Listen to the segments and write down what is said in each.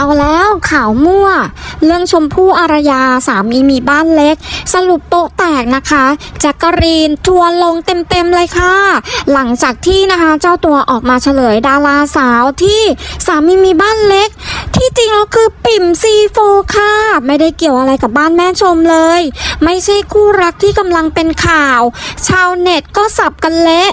เอาแล้วข่าวมั่ว เรื่องชมพู่อารยาสามีมีบ้านเล็ก สรุปโต๊ะแตกนะคะแจ็คกะรีนทัวลงเต็มๆเลยค่ะ หลังจากที่นะคะเจ้าตัวออกมาเฉลยดาราสาวที่สามีมีบ้านเล็ก ที่จริงแล้วคือปิ่มซีโฟค่ะ ไม่ได้เกี่ยวอะไรกับบ้านแม่ชมเลย ไม่ใช่คู่รักที่กำลังเป็นข่าว ชาวเน็ตก็สับกันเละ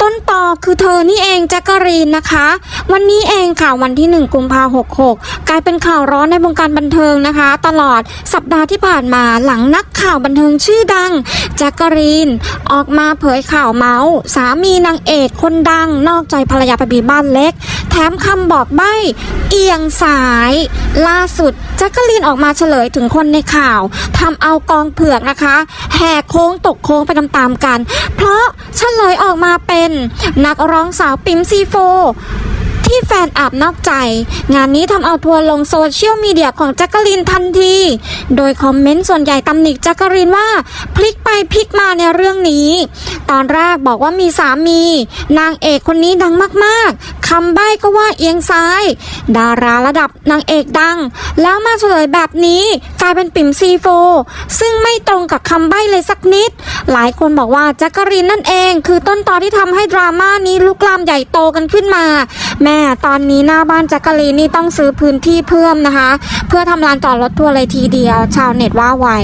ต้นตอ คือเธอนี่เองแจ็คกะรีนนะคะ วันนี้เองค่ะวันที่ 1 กุมภาหกหกกลายเป็นข่าวร้อนในวงการบันเทิงนะคะ ตลอดสัปดาห์ที่ผ่านมาหลังนักข่าวบันเทิงชื่อดังแจ็คกะรีน ออกมาเผยข่าวเมาส์สามีนางเอกคนดังนอกใจภรรยาไปบีบ้านเล็ก แถมคำบอกใบ้เอียงสาย ล่าสุดแจ็คกะลีนออกมาเฉลยถึงคนในข่าวทำเอากองเผือกนะคะ แหกโค้งตกโค้งไปตามๆกัน เพราะเฉลยออกมาเป็นนักร้องสาวปิมซีโฟที่แฟนอาบนอกใจ งานนี้ทำเอาทัวร์ลงโซเชียลมีเดียของแจ็คกะลินทันที โดยคอมเมนต์ส่วนใหญ่ตำหนิแจ็คกะลินว่า พลิก พลิกมาในเรื่องนี้ ตอนแรกบอกว่ามีสามี นางเอกคนนี้ดังมากๆคำใบ้ก็ว่าเอียงซ้าย ดาราระดับนางเอกดัง แล้วมาเฉลยแบบนี้กลายเป็นปิ่มซีโฟซึ่งไม่ตรงกับคำใบ้เลยสักนิด หลายคนบอกว่าแจ็คกะรีนนั่นเอง คือต้นตอที่ทำให้ดราม่านี้ลุกลามใหญ่โตกันขึ้นมา แม่ตอนนี้หน้าบ้านแจ็คกะรีนนี่ต้องซื้อพื้นที่เพิ่มนะคะ เพื่อทำลานจอดรถทัวร์เลยทีเดียว ชาวเน็ตว่าไว้